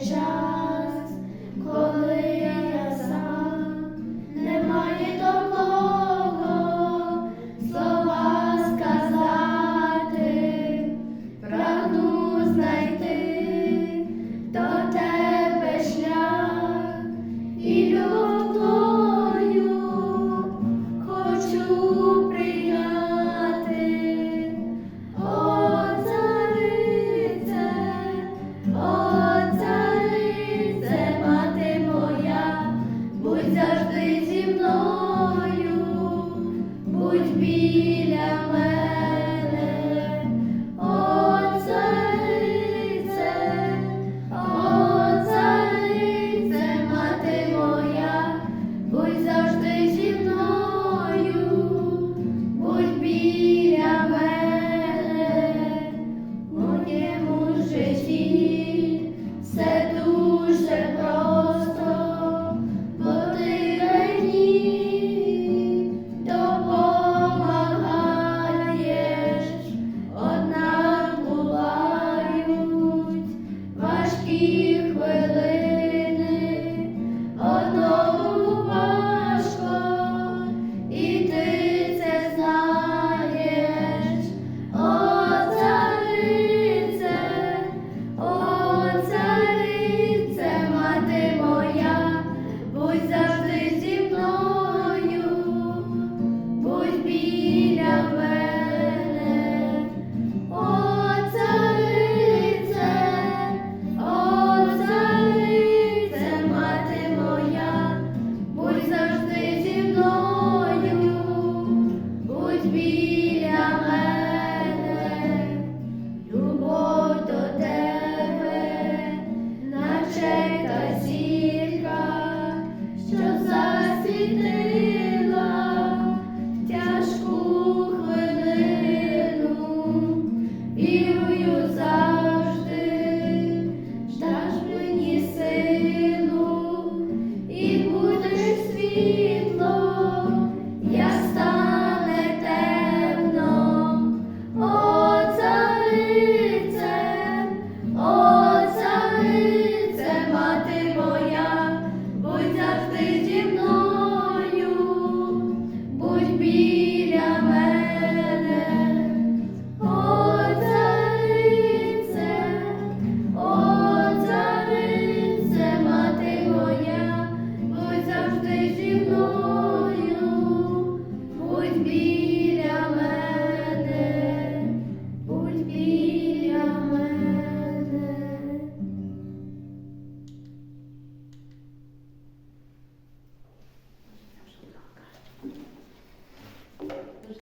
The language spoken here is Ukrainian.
shine. завжди зі мною, будь біля мене.